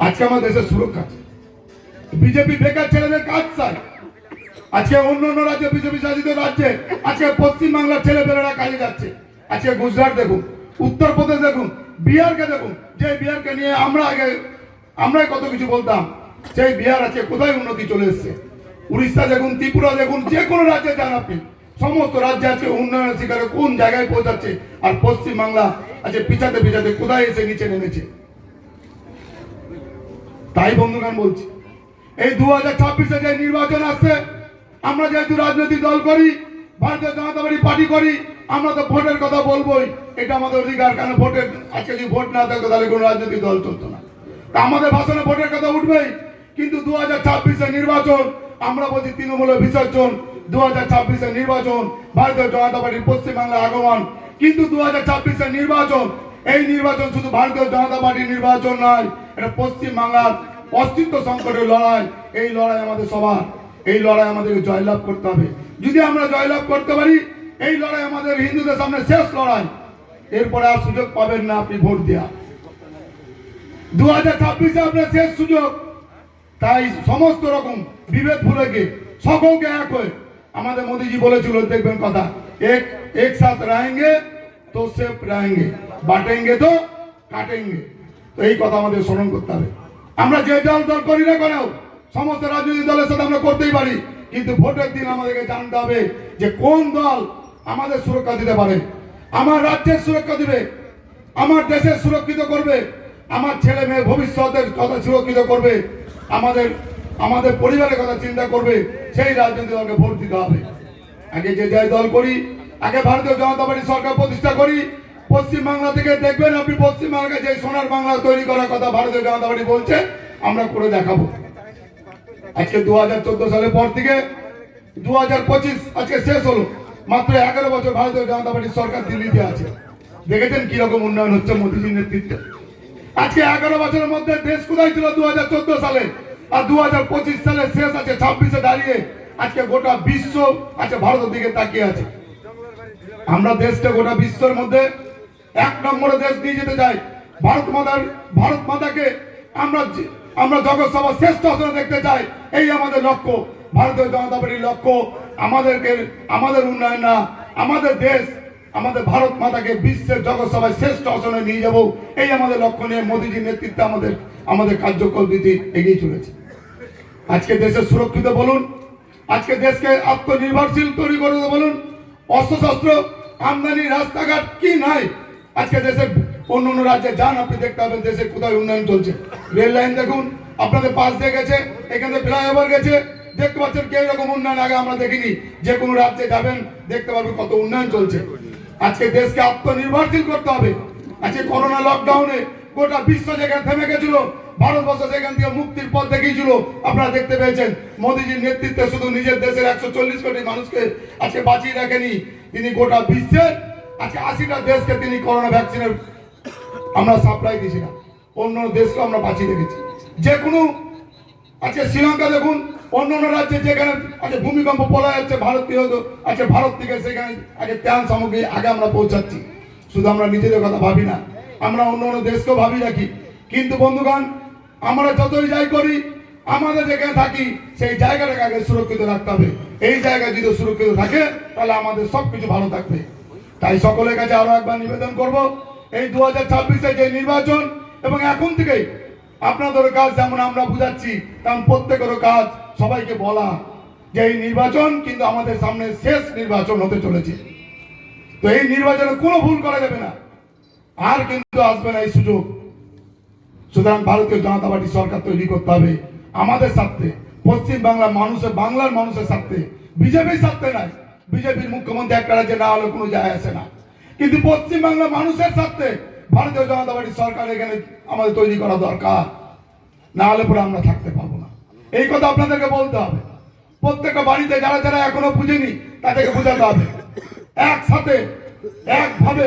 আজকে আমার দেশের সুরক্ষা বিজেপি বেকার ছেলেদের কাজ চায়। আজকে অন্য অন্য রাজ্যে বিজেপি শাসিত রাজ্যে আজকে পশ্চিমবাংলার ছেলেপেলেরা কাজে যাচ্ছে। আজকে গুজরাট দেখুন, উত্তরপ্রদেশ দেখুন, বিহারকে দেখুন, যে বিহারকে নিয়ে আমরা আগে, আমরাই কত কিছু বলতাম, সেই বিহার আজকে কোথায় উন্নতি চলে এসছে? উড়িষ্যা দেখুন, ত্রিপুরা দেখুন, যে কোনো রাজ্যে যান আপনি। সমস্ত রাজ্যে আজকে উন্নয়নের শিকারে কোন জায়গায় পৌঁছাচ্ছে? আর পশ্চিমবাংলা আজকে পিছাতে পিছাতে কোথায় এসে নিচে নেমেছে? তাই বন্ধুগান বলছি, এই দু হাজার ছাব্বিশে যে নির্বাচন আসছে, আমরা যেহেতু রাজনৈতিক দল করি, ভারতীয় জনতা পার্টি পার্টি করি, আমরা তো ভোটের কথা বলবোই। এটা আমাদের অধিকার কারণ ভোটের আজকে যদি ভোট না থাকতো তাহলে কোনো রাজনৈতিক দল চলতো না। আমাদের ভাষণে ভোটের কথা উঠবেই, কিন্তু দু হাজার নির্বাচন, আমরা বলছি তৃণমূলের বিসর্জন দু হাজার নির্বাচন, ভারতীয় জনতা পার্টির পশ্চিমবাংলার আগমন। কিন্তু দু হাজার নির্বাচন এই নির্বাচন শুধু ভারতীয় জনতা পার্টির নির্বাচন নয়, এটা পশ্চিম বাংলার অস্তিত্ব সংকটের লড়াই। এই লড়াই আমাদের সবার। এই লড়াই আমাদেরকে জয়লাভ করতে হবে। যদি আমরা জয়লাভ করতে পারি, এই লড়াই আমাদের হিন্দুদের সামনে শেষ লড়াই। এরপরে আর সুযোগ পাবেন না আপনি ভোট দেওয়া দু হাজার ছাব্বিশে আপনার শেষ সুযোগ। তাই সমস্ত রকম বিভেদ ভুলেকে সকলকে এক হয়ে আমাদের মোদীজি বলেছিল, দেখবেন কথা, এক এক সাথ রাহেঙ্গে তো সেফ রাহেঙ্গে বাটেঙ্গে তো কাটেঙ্গে। তো এই কথা আমাদের স্মরণ করতে হবে। আমরা যে দল দল করি না কেন, সমস্ত রাজনৈতিক দলের সাথে আমরা করতেই পারি। কিন্তু ভোটের দিন আমাদেরকে জানতে হবে যে কোন দল আমাদের সুরক্ষা দিতে পারে। আমার রাজ্যের সুরক্ষা দিবে, আমার দেশের সুরক্ষিত করবে, আমার ছেলে মেয়ে ভবিষ্যতের কথা সুরক্ষিত করবে, আমাদের আমাদের পরিবারের কথা চিন্তা করবে, সেই রাজনৈতিক দলকে ভোট দিতে হবে। আগে যে যাই দল করি, আগে ভারতীয় জনতা পার্টি সরকার প্রতিষ্ঠা করি পশ্চিম বাংলা থেকে দেখবেন আপনি পশ্চিম বাংলাকে যে সোনার বাংলা তৈরি করার কথা ভারতীয় জনতা পার্টি বলছে, আমরা করে দেখাবো। আজকে দু হাজার চোদ্দ সালের পর থেকে দু হাজার পঁচিশ, আজকে শেষ হলো। মাত্র এগারো বছর ভারতীয় জনতা পার্টির সরকার দিল্লিতে আছে। দেখেছেন কীরকম উন্নয়ন হচ্ছে মোদীজির নেতৃত্বে? আজকে এগারো বছরের মধ্যে দেশ কোথায় ছিল দু হাজার চোদ্দ সালে? আর দু হাজার পঁচিশ সালে শেষ আছে, ছাব্বিশে দাঁড়িয়ে আজকে গোটা বিশ্ব আজকে ভারতের দিকে তাকিয়ে আছে। আমরা দেশকে গোটা বিশ্বের মধ্যে এক নম্বরে দেশ নিয়ে যেতে চাই। ভারত মাতার, ভারত মাতাকে আমরা আমরা জগৎ সভার শ্রেষ্ঠ আসনে দেখতে চাই। এই আমাদের লক্ষ্য। ভারতীয় জনতা পার্টির লক্ষ্য আমাদেরকে, আমাদের উন্নয়ন না, আমাদের দেশ, আমাদের ভারত মাতাকে বিশ্বের জগৎ সভায় শ্রেষ্ঠ আসনে নিয়ে যাব। এই আমাদের লক্ষ্য নিয়ে মোদীজির নেতৃত্বে আমাদের আমাদের কার্যকর নীতি এগিয়ে চলেছে। আজকে দেশের সুরক্ষিত বলুন, আজকে দেশকে আত্মনির্ভরশীল তৈরি করে বলুন, অস্ত্রশস্ত্র আমদানি রাস্তাঘাট কি নাই? আজকে দেশের অন্য অন্য রাজ্যে যান, আপনি দেখতে পাবেন দেশে কোথায় উন্নয়ন চলছে। রেল লাইন দেখুন, আপনাদের পাশ দিয়ে গেছে, এখানে ফ্লাইওভার গেছে। দেখতে পাচ্ছেন কি রকম উন্নয়ন, আগে আমরা দেখিনি। যে কোনো রাজ্যে যাবেন, দেখতে পারবেন কত উন্নয়ন চলছে। আজকে দেশকে আত্মনির্ভরশীল করতে হবে। আজকে করোনা লকডাউনে গোটা বিশ্ব যেখানে থেমে গেছিল, ভারতবর্ষ সেখান থেকে মুক্তির পথ দেখিয়েছিল। আপনারা দেখতে পেয়েছেন, মোদীজির নেতৃত্বে শুধু নিজের দেশের একশো চল্লিশ কোটি মানুষকে আজকে বাঁচিয়ে রাখেনি। তিনি গোটা বিশ্বের আজকে আশিটা দেশকে তিনি করোনা ভ্যাকসিনের আমরা সাপ্লাই দিয়েছিলাম অন্য দেশকে আমরা বাঁচিয়ে রেখেছি। যে কোনো আজকে শ্রীলঙ্কা দেখুন অন্য অন্য রাজ্যে যেখানে আজকে ভূমিকম্প পড়া যাচ্ছে ভারতীয় আজকে ভারত থেকে সেখানে আজকে ত্যান সামগ্রী আগে আমরা পৌঁছাচ্ছি। শুধু আমরা নিজেদের কথা ভাবি না, আমরা অন্য অন্য দেশকেও ভাবি রাখি। কিন্তু বন্ধুগণ, আমরা যতই যাই করি, আমাদের যেখানে থাকি, সেই জায়গাটাকে আগে সুরক্ষিত রাখতে হবে। এই জায়গা যদি সুরক্ষিত থাকে, তাহলে আমাদের সবকিছু ভালো থাকবে। তাই সকলের কাছে আরও একবার নিবেদন করব, এই দু হাজার যে নির্বাচন এবং এখন থেকেই আপনাদের কাজ যেমন আমরা বুঝাচ্ছি, তেমন প্রত্যেকেরও কাজ সবাইকে বলা যে এই নির্বাচন কিন্তু আমাদের সামনে শেষ নির্বাচন হতে চলেছে। তো এই নির্বাচনে কোনো ভুল করা যাবে না। আর কিন্তু আসবে না এই সুযোগ। সুতরাং ভারতীয় জনতা পার্টি সরকার তৈরি করতে হবে আমাদের স্বার্থে। পশ্চিম বাংলার মানুষের বাংলার মানুষের স্বার্থে। বিজেপির স্বার্থে নাই বিজেপির মুখ্যমন্ত্রী একটা রাজ্যে না হলে কোনো যায় আসে না। কিন্তু পশ্চিমবাংলা মানুষের স্বার্থে ভারতীয় জনতা পার্টি সরকার এখানে আমাদের তৈরি করা দরকার। না হলে পরে আমরা থাকতে পারব না। এই কথা আপনাদেরকে বলতে হবে। প্রত্যেকটা বাড়িতে যারা যারা এখনও বুঝেনি তাদেরকে বোঝাতে হবে। একসাথে, একভাবে